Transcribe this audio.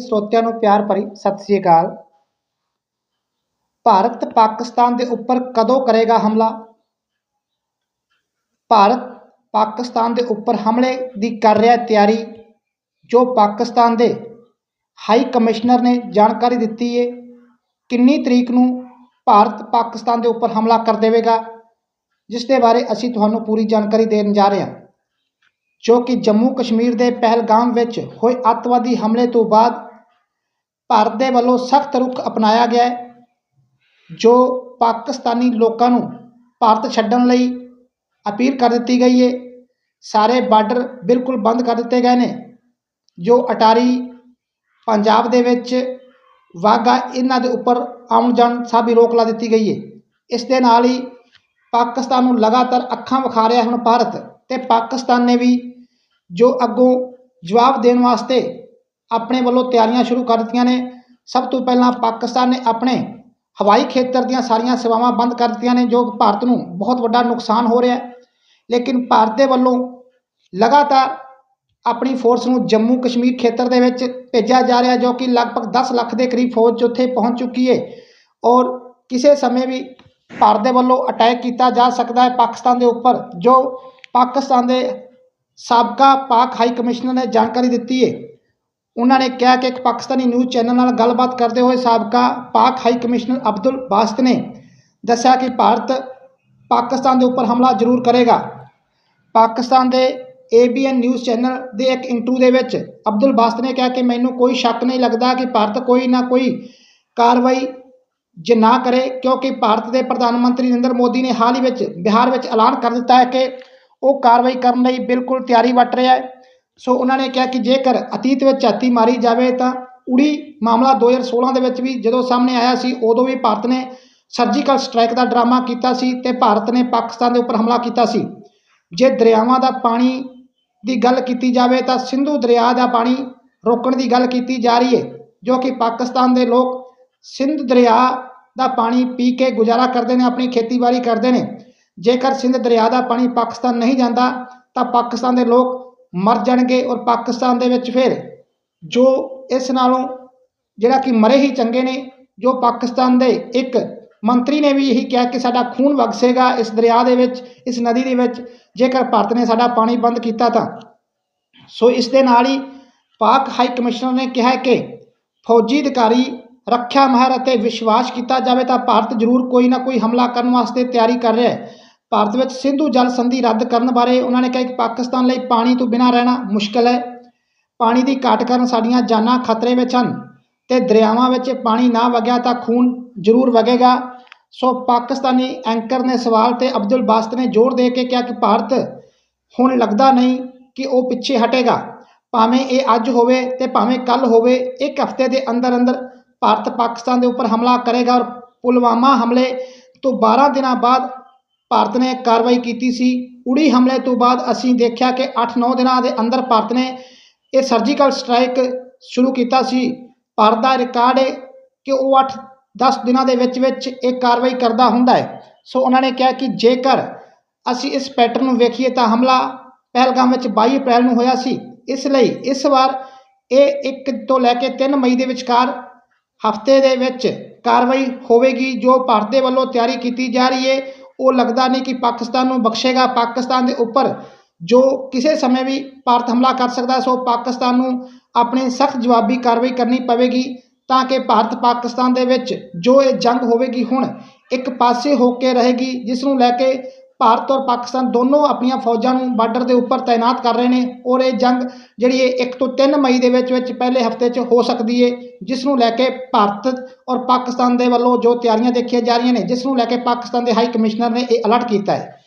ਸਰੋਤਿਆਂ ਨੂੰ ਪਿਆਰ ਭਰੀ ਸਤਿ ਸ੍ਰੀ ਅਕਾਲ। ਭਾਰਤ ਪਾਕਿਸਤਾਨ ਦੇ ਉੱਪਰ ਕਦੋਂ ਕਰੇਗਾ ਹਮਲਾ? ਭਾਰਤ ਪਾਕਿਸਤਾਨ ਦੇ ਉੱਪਰ ਹਮਲੇ ਦੀ ਕਰ ਰਿਹਾ ਤਿਆਰੀ ਜੋ ਪਾਕਿਸਤਾਨ ਦੇ ਹਾਈ ਕਮਿਸ਼ਨਰ ਨੇ ਜਾਣਕਾਰੀ ਦਿੱਤੀ ਹੈ ਕਿੰਨੀ ਤਰੀਕ ਨੂੰ ਭਾਰਤ ਪਾਕਿਸਤਾਨ ਦੇ ਉੱਪਰ ਹਮਲਾ ਕਰ ਦੇਵੇਗਾ, ਜਿਸ ਦੇ ਬਾਰੇ ਅਸੀਂ ਤੁਹਾਨੂੰ ਪੂਰੀ ਜਾਣਕਾਰੀ ਦੇਣ ਜਾ ਰਹੇ ਹਾਂ। ਜੋ ਕਿ ਜੰਮੂ ਕਸ਼ਮੀਰ ਦੇ ਪਹਿਲਗਾਮ ਵਿੱਚ ਹੋਏ ਅੱਤਵਾਦੀ ਹਮਲੇ ਤੋਂ ਬਾਅਦ ਭਾਰਤ ਦੇ ਵੱਲੋਂ ਸਖਤ ਰੁਖ ਅਪਣਾਇਆ ਗਿਆ ਹੈ, ਜੋ ਪਾਕਿਸਤਾਨੀ ਲੋਕਾਂ ਨੂੰ ਭਾਰਤ ਛੱਡਣ ਲਈ ਅਪੀਲ ਕਰ ਦਿੱਤੀ ਗਈ ਹੈ। ਸਾਰੇ ਬਾਰਡਰ ਬਿਲਕੁਲ ਬੰਦ ਕਰ ਦਿੱਤੇ ਗਏ ਨੇ, ਜੋ ਅਟਾਰੀ ਪੰਜਾਬ ਦੇ ਵਿੱਚ ਵਾਹਗਾ ਇਹਨਾਂ ਦੇ ਉੱਪਰ ਆਉਣ ਜਾਣ ਸਭ ਰੋਕ ਲਾ ਦਿੱਤੀ ਗਈ ਹੈ। ਇਸ ਦੇ ਨਾਲ ਹੀ ਪਾਕਿਸਤਾਨ ਨੂੰ ਲਗਾਤਾਰ ਅੱਖਾਂ ਵਿਖਾ ਰਿਹਾ ਹੁਣ ਭਾਰਤ ਤੇ ਪਾਕਿਸਤਾਨ ਨੇ ਵੀ ਜੋ ਅੱਗੋਂ ਜਵਾਬ ਦੇਣ ਵਾਸਤੇ ਆਪਣੇ ਵੱਲੋਂ ਤਿਆਰੀਆਂ ਸ਼ੁਰੂ ਕਰ ਦਿੱਤੀਆਂ ਨੇ। ਸਭ ਤੋਂ ਪਹਿਲਾਂ ਪਾਕਿਸਤਾਨ ਨੇ ਆਪਣੇ ਹਵਾਈ ਖੇਤਰ ਦੀਆਂ ਸਾਰੀਆਂ ਸੇਵਾਵਾਂ ਬੰਦ ਕਰ ਦਿੱਤੀਆਂ ਨੇ, ਜੋ ਭਾਰਤ ਨੂੰ ਬਹੁਤ ਵੱਡਾ ਨੁਕਸਾਨ ਹੋ ਰਿਹਾ ਹੈ। ਲੇਕਿਨ ਭਾਰਤ ਦੇ ਵੱਲੋਂ ਲਗਾਤਾਰ ਆਪਣੀ ਫੋਰਸ ਨੂੰ ਜੰਮੂ ਕਸ਼ਮੀਰ ਖੇਤਰ ਦੇ ਵਿੱਚ ਭੇਜਿਆ ਜਾ ਰਿਹਾ, ਜੋ ਕਿ ਲਗਭਗ 10 ਲੱਖ ਦੇ ਕਰੀਬ ਫੌਜ ਉੱਥੇ ਪਹੁੰਚ ਚੁੱਕੀ ਹੈ। ਔਰ ਕਿਸੇ ਸਮੇਂ ਵੀ ਭਾਰਤ ਦੇ ਵੱਲੋਂ ਅਟੈਕ ਕੀਤਾ ਜਾ ਸਕਦਾ ਹੈ ਪਾਕਿਸਤਾਨ ਦੇ ਉੱਪਰ, ਜੋ ਪਾਕਿਸਤਾਨ ਦੇ ਸਾਬਕਾ ਪਾਕ ਹਾਈ ਕਮਿਸ਼ਨਰ ਨੇ ਜਾਣਕਾਰੀ ਦਿੱਤੀ ਹੈ। ਉਹਨਾਂ ਨੇ ਕਿਹਾ ਕਿ ਇੱਕ ਪਾਕਿਸਤਾਨੀ ਨਿਊਜ਼ ਚੈਨਲ ਨਾਲ ਗੱਲਬਾਤ ਕਰਦੇ ਹੋਏ ਸਾਬਕਾ ਪਾਕ ਹਾਈ ਕਮਿਸ਼ਨਰ ਅਬਦੁਲ ਬਾਸਤ ਨੇ ਦੱਸਿਆ ਕਿ ਭਾਰਤ ਪਾਕਿਸਤਾਨ ਦੇ ਉੱਪਰ ਹਮਲਾ ਜ਼ਰੂਰ ਕਰੇਗਾ। ਪਾਕਿਸਤਾਨ ਦੇ ਏਬੀਐਨ ਨਿਊਜ਼ ਚੈਨਲ ਦੇ ਇੱਕ ਇੰਟਰਵਿਊ ਦੇ ਵਿੱਚ ਅਬਦੁਲ ਬਾਸਤ ਨੇ ਕਿਹਾ ਕਿ ਮੈਨੂੰ ਕੋਈ ਸ਼ੱਕ ਨਹੀਂ ਲੱਗਦਾ ਕਿ ਭਾਰਤ ਕੋਈ ਨਾ ਕੋਈ ਕਾਰਵਾਈ ਜੇ ਨਾ ਕਰੇ, ਕਿਉਂਕਿ ਭਾਰਤ ਦੇ ਪ੍ਰਧਾਨ ਮੰਤਰੀ ਨਰਿੰਦਰ ਮੋਦੀ ਨੇ ਹਾਲ ਹੀ ਵਿੱਚ ਬਿਹਾਰ ਵਿੱਚ ਐਲਾਨ ਕਰ ਦਿੱਤਾ ਹੈ ਕਿ ਉਹ ਕਾਰਵਾਈ ਕਰਨ ਲਈ ਬਿਲਕੁਲ ਤਿਆਰੀ ਵੱਟ ਰਿਹਾ ਹੈ। ਸੋ ਉਹਨਾਂ ਨੇ ਕਿਹਾ ਕਿ ਜੇਕਰ ਅਤੀਤ ਵਿੱਚ ਝਾਤੀ ਮਾਰੀ ਜਾਵੇ ਤਾਂ ਉੜੀ ਮਾਮਲਾ 2016 ਦੇ ਵਿੱਚ ਵੀ ਜਦੋਂ ਸਾਹਮਣੇ ਆਇਆ ਸੀ, ਉਦੋਂ ਵੀ ਭਾਰਤ ਨੇ ਸਰਜੀਕਲ ਸਟ੍ਰਾਈਕ ਦਾ ਡਰਾਮਾ ਕੀਤਾ ਸੀ ਤੇ ਭਾਰਤ ਨੇ ਪਾਕਿਸਤਾਨ ਦੇ ਉੱਪਰ ਹਮਲਾ ਕੀਤਾ ਸੀ। ਜੇ ਦਰਿਆਵਾਂ ਦਾ ਪਾਣੀ ਦੀ ਗੱਲ ਕੀਤੀ ਜਾਵੇ ਤਾਂ ਸਿੰਧੂ ਦਰਿਆ ਦਾ ਪਾਣੀ ਰੋਕਣ ਦੀ ਗੱਲ ਕੀਤੀ ਜਾ ਰਹੀ ਹੈ, ਜੋ ਕਿ ਪਾਕਿਸਤਾਨ ਦੇ ਲੋਕ ਸਿੰਧ ਦਰਿਆ ਦਾ ਪਾਣੀ ਪੀ ਕੇ ਗੁਜ਼ਾਰਾ ਕਰਦੇ ਨੇ, ਆਪਣੀ ਖੇਤੀਬਾੜੀ ਕਰਦੇ ਨੇ। ਜੇਕਰ ਸਿੰਧ ਦਰਿਆ ਦਾ ਪਾਣੀ ਪਾਕਿਸਤਾਨ ਨਹੀਂ ਜਾਂਦਾ ਤਾਂ ਪਾਕਿਸਤਾਨ ਦੇ ਲੋਕ ਮਰ ਜਾਣਗੇ ਔਰ ਪਾਕਿਸਤਾਨ ਦੇ ਵਿੱਚ ਫਿਰ ਜੋ ਇਸ ਨਾਲੋਂ ਜਿਹੜਾ ਕਿ ਮਰੇ ਹੀ ਚੰਗੇ ਨੇ, ਜੋ ਪਾਕਿਸਤਾਨ ਦੇ ਇੱਕ ਮੰਤਰੀ ਨੇ ਵੀ ਇਹੀ ਕਿਹਾ ਕਿ ਸਾਡਾ ਖੂਨ ਵਗਸੇਗਾ ਇਸ ਦਰਿਆ ਦੇ ਵਿੱਚ, ਇਸ ਨਦੀ ਦੇ ਵਿੱਚ, ਜੇਕਰ ਭਾਰਤ ਨੇ ਸਾਡਾ ਪਾਣੀ ਬੰਦ ਕੀਤਾ ਤਾਂ। ਸੋ ਇਸ ਦੇ ਨਾਲ ਹੀ ਪਾਕ ਹਾਈ ਕਮਿਸ਼ਨਰ ਨੇ ਕਿਹਾ ਕਿ ਫੌਜੀ ਅਧਿਕਾਰੀ ਰੱਖਿਆ ਮਾਹਰ ਅਤੇ ਵਿਸ਼ਵਾਸ ਕੀਤਾ ਜਾਵੇ ਤਾਂ ਭਾਰਤ ਜ਼ਰੂਰ ਕੋਈ ਨਾ ਕੋਈ ਹਮਲਾ ਕਰਨ ਵਾਸਤੇ ਤਿਆਰੀ ਕਰ ਰਿਹਾ ਹੈ। ਭਾਰਤ ਵਿੱਚ ਸਿੰਧੂ ਜਲ ਸੰਧੀ ਰੱਦ ਕਰਨ ਬਾਰੇ ਉਹਨਾਂ ਨੇ ਕਿਹਾ ਕਿ ਪਾਕਿਸਤਾਨ ਲਈ ਪਾਣੀ ਤੋਂ ਬਿਨਾਂ ਰਹਿਣਾ ਮੁਸ਼ਕਲ ਹੈ। ਪਾਣੀ ਦੀ ਘਾਟ ਕਾਰਨ ਸਾਡੀਆਂ ਜਾਨਾਂ ਖਤਰੇ ਵਿੱਚ ਹਨ ਤੇ ਦਰਿਆਵਾਂ ਵਿੱਚ ਪਾਣੀ ਨਾ ਵਗਿਆ ਤਾਂ ਖੂਨ ਜ਼ਰੂਰ ਵਗੇਗਾ। ਸੋ ਪਾਕਿਸਤਾਨੀ ਐਂਕਰ ਨੇ ਸਵਾਲ ਤੇ ਅਬਦੁਲ ਬਾਸਤ ਨੇ ਜ਼ੋਰ ਦੇ ਕੇ ਕਿਹਾ ਕਿ ਭਾਰਤ ਹੁਣ ਲੱਗਦਾ ਨਹੀਂ ਕਿ ਉਹ ਪਿੱਛੇ ਹਟੇਗਾ। ਭਾਵੇਂ ਇਹ ਅੱਜ ਹੋਵੇ ਤੇ ਭਾਵੇਂ ਕੱਲ ਹੋਵੇ, ਇੱਕ ਹਫ਼ਤੇ ਦੇ ਅੰਦਰ ਅੰਦਰ ਭਾਰਤ ਪਾਕਿਸਤਾਨ ਦੇ ਉੱਪਰ ਹਮਲਾ ਕਰੇਗਾ ਔਰ ਪੁਲਵਾਮਾ ਹਮਲੇ ਤੋਂ 12 ਦਿਨਾਂ ਬਾਅਦ ਭਾਰਤ ਨੇ ਕਾਰਵਾਈ ਕੀਤੀ ਸੀ। ਉੜੀ ਹਮਲੇ ਤੋਂ ਬਾਅਦ ਅਸੀਂ ਦੇਖਿਆ ਕਿ 8-9 ਦਿਨਾਂ ਦੇ ਅੰਦਰ ਭਾਰਤ ਨੇ ਇਹ ਸਰਜੀਕਲ ਸਟ੍ਰਾਈਕ ਸ਼ੁਰੂ ਕੀਤਾ ਸੀ। ਭਾਰਤ ਦਾ ਰਿਕਾਰਡ ਹੈ ਕਿ ਉਹ 8-10 ਦਿਨਾਂ ਦੇ ਵਿੱਚ ਵਿੱਚ ਇਹ ਕਾਰਵਾਈ ਕਰਦਾ ਹੁੰਦਾ ਹੈ। ਸੋ ਉਹਨਾਂ ਨੇ ਕਿਹਾ ਕਿ ਜੇਕਰ ਅਸੀਂ ਇਸ ਪੈਟਰਨ ਨੂੰ ਵੇਖੀਏ ਤਾਂ ਹਮਲਾ ਪਹਿਲਗਾਮ ਵਿੱਚ 22 ਅਪ੍ਰੈਲ ਨੂੰ ਹੋਇਆ ਸੀ। ਇਸ ਲਈ ਇਸ ਵਾਰ ਇਹ 1 ਤੋਂ ਲੈ ਕੇ 3 ਮਈ ਦੇ ਵਿਚਕਾਰ ਹਫ਼ਤੇ ਦੇ ਵਿੱਚ ਕਾਰਵਾਈ ਹੋਵੇਗੀ ਜੋ ਭਾਰਤ ਦੇ ਵੱਲੋਂ ਤਿਆਰੀ ਕੀਤੀ ਜਾ ਰਹੀ ਹੈ। ਉਹ ਲੱਗਦਾ ਨਹੀਂ ਕਿ ਪਾਕਿਸਤਾਨ ਨੂੰ ਬਖਸ਼ੇਗਾ। ਪਾਕਿਸਤਾਨ ਦੇ ਉੱਪਰ ਜੋ ਕਿਸੇ ਸਮੇਂ ਵੀ ਭਾਰਤ ਹਮਲਾ ਕਰ ਸਕਦਾ, ਸੋ ਪਾਕਿਸਤਾਨ ਨੂੰ ਆਪਣੀ ਸਖਤ ਜਵਾਬੀ ਕਾਰਵਾਈ ਕਰਨੀ ਪਵੇਗੀ ਤਾਂ ਕਿ ਭਾਰਤ ਪਾਕਿਸਤਾਨ ਦੇ ਵਿੱਚ ਜੋ ਇਹ ਜੰਗ ਹੋਵੇਗੀ ਹੁਣ, ਇੱਕ ਪਾਸੇ ਹੋ ਕੇ ਰਹੇਗੀ, ਜਿਸ ਨੂੰ ਲੈ ਕੇ ਭਾਰਤ ਔਰ ਪਾਕਿਸਤਾਨ ਦੋਨੋਂ ਆਪਣੀਆਂ ਫੌਜਾਂ ਨੂੰ ਬਾਰਡਰ ਦੇ ਉੱਪਰ ਤਾਇਨਾਤ ਕਰ ਰਹੇ ਨੇ ਔਰ ਇਹ ਜੰਗ ਜਿਹੜੀ ਹੈ 1 ਤੋਂ 3 ਮਈ ਦੇ ਵਿੱਚ ਵਿੱਚ ਪਹਿਲੇ ਹਫ਼ਤੇ 'ਚ ਹੋ ਸਕਦੀ ਹੈ ਜਿਸ ਨੂੰ ਲੈ ਕੇ ਭਾਰਤ ਔਰ ਪਾਕਿਸਤਾਨ ਦੇ ਵੱਲੋਂ ਜੋ ਤਿਆਰੀਆਂ ਦੇਖੀਆਂ ਜਾ ਰਹੀਆਂ ਨੇ ਜਿਸ ਨੂੰ ਲੈ ਕੇ ਪਾਕਿਸਤਾਨ ਦੇ ਹਾਈ ਕਮਿਸ਼ਨਰ ਨੇ ਇਹ ਅਲਰਟ ਕੀਤਾ ਹੈ।